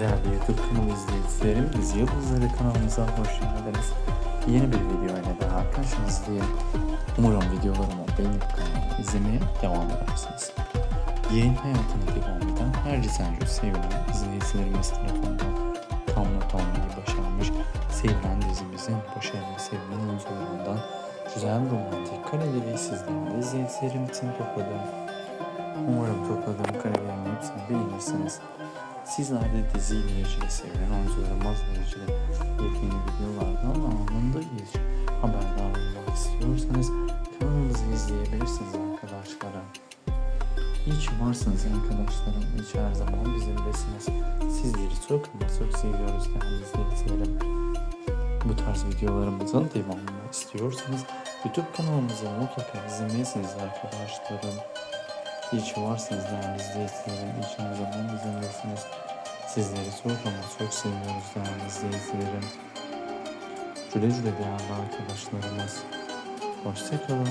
Değerli YouTube kanalı izleyicilerim, Dizi Yıldızları kanalımıza hoş geldiniz. Yeni bir video ile daha karşınızdayım. Umarım videolarımı beğenip kanalımı izlemeye devam edersiniz. Yayın hayatına devam eden her senaryo sevilen izleyicilerimiz tarafından tam not almayı başarmış sevilen dizimizin başarılı sevilen oyuncularından güzel romantik kareleri sizlerle izleyicilerim için topladım. Umarım topladığım beğenirsiniz. Sizler de dizi ilgili sevilen oyuncularımızla ilgili yepyeni videolardan anında ilgili haberdar olmak istiyorsanız kanalımızı izleyebilirsiniz arkadaşlarım. İyi ki varsınız arkadaşlarım. Ki her zaman bizimlesiniz. Sizleri çok ama çok seviyoruz değerli izleyicilerim. Bu tarz videolarımızın devamını istiyorsanız YouTube kanalımıza mutlaka izlemelisiniz arkadaşlarım. İyi ki varsınız değerli izleyicilerim. Sizleri çok ama çok seviyoruz değerli izleyicilerim. Güle güle değerli arkadaşlarımız. Hoşçakalın.